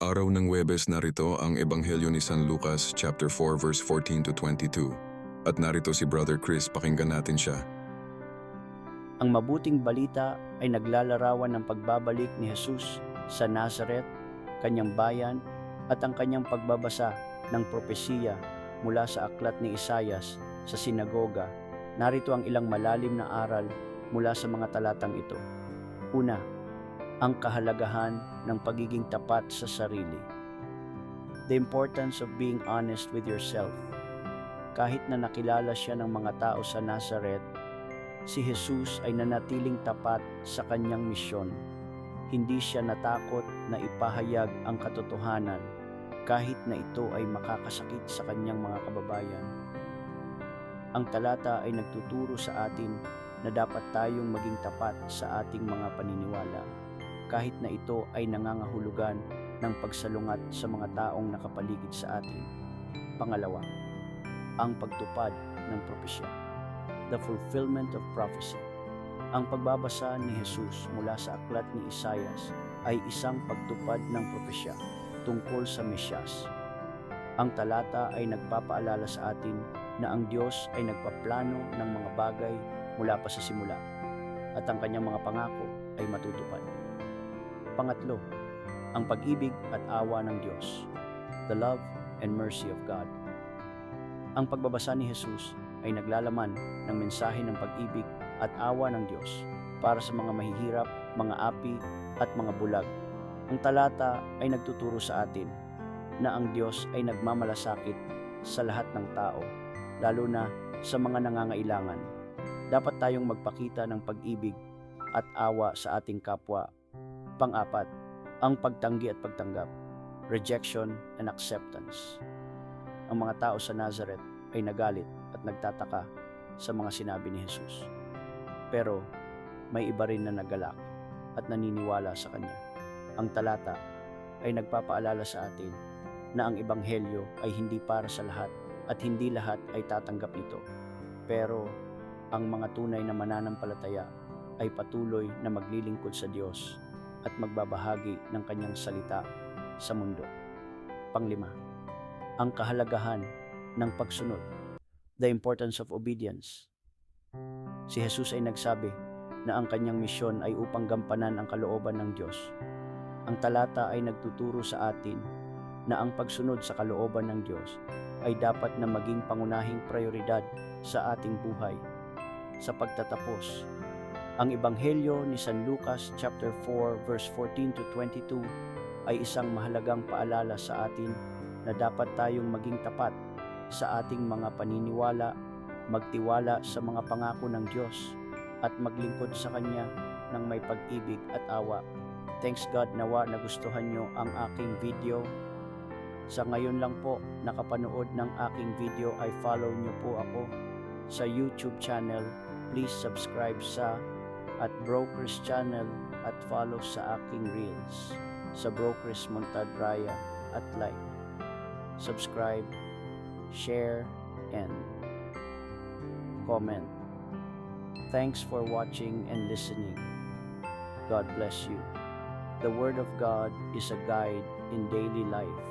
Araw ng Webes narito ang Ebanghelyo ni San Lucas chapter 4 verse 14 to 22. At narito si Brother Chris, pakinggan natin siya. Ang mabuting balita ay naglalarawan ng pagbabalik ni Jesus sa Nazareth, kanyang bayan, at ang kanyang pagbabasa ng propesiya mula sa aklat ni Isayas sa sinagoga. Narito ang ilang malalim na aral mula sa mga talatang ito. Una, ang kahalagahan ng pagiging tapat sa sarili. The importance of being honest with yourself. Kahit na nakilala siya ng mga tao sa Nazareth, si Jesus ay nanatiling tapat sa kanyang misyon. Hindi siya natakot na ipahayag ang katotohanan kahit na ito ay makakasakit sa kanyang mga kababayan. Ang talata ay nagtuturo sa atin na dapat tayong maging tapat sa ating mga paniniwala kahit na ito ay nangangahulugan ng pagsalungat sa mga taong nakapaligid sa atin. Pangalawa, ang pagtupad ng propesya. The fulfillment of prophecy. Ang pagbabasa ni Jesus mula sa aklat ni Isayas ay isang pagtupad ng propesya tungkol sa Mesyas. Ang talata ay nagpapaalala sa atin na ang Diyos ay nagpaplano ng mga bagay mula pa sa simula at ang kanyang mga pangako ay matutupad. Pangatlo, ang pag-ibig at awa ng Diyos, the love and mercy of God. Ang pagbabasa ni Jesus ay naglalaman ng mensahe ng pag-ibig at awa ng Diyos para sa mga mahihirap, mga api at mga bulag. Ang talata ay nagtuturo sa atin na ang Diyos ay nagmamalasakit sa lahat ng tao, lalo na sa mga nangangailangan. Dapat tayong magpakita ng pag-ibig at awa sa ating kapwa Pang-apat, ang pagtanggi at pagtanggap, rejection and acceptance. Ang mga tao sa Nazareth ay nagalit at nagtataka sa mga sinabi ni Jesus. Pero may iba rin na nagalak at naniniwala sa Kanya. Ang talata ay nagpapaalala sa atin na ang Ebanghelyo ay hindi para sa lahat at hindi lahat ay tatanggap nito. Pero ang mga tunay na mananampalataya ay patuloy na maglilingkod sa Diyos at magbabahagi ng kanyang salita sa mundo. Panglima, ang kahalagahan ng pagsunod, the importance of obedience. Si Jesus ay nagsabi na ang kanyang misyon ay upang gampanan ang kalooban ng Diyos. Ang talata ay nagtuturo sa atin na ang pagsunod sa kalooban ng Diyos ay dapat na maging pangunahing prioridad sa ating buhay. Sa pagtatapos, ang Ebanghelyo ni San Lucas chapter 4 verse 14 to 22 ay isang mahalagang paalala sa atin na dapat tayong maging tapat sa ating mga paniniwala, magtiwala sa mga pangako ng Diyos at maglingkod sa Kanya ng may pag-ibig at awa. Thanks God nawa nagustuhan nyo ang aking video. Sa ngayon lang po nakapanood ng aking video ay follow nyo po ako sa YouTube channel. Please subscribe sa at Brokers Channel at follow sa aking Reels sa Brokers Montadraya at like, subscribe, share, and comment. Thanks for watching and listening. God bless you. The Word of God is a guide in daily life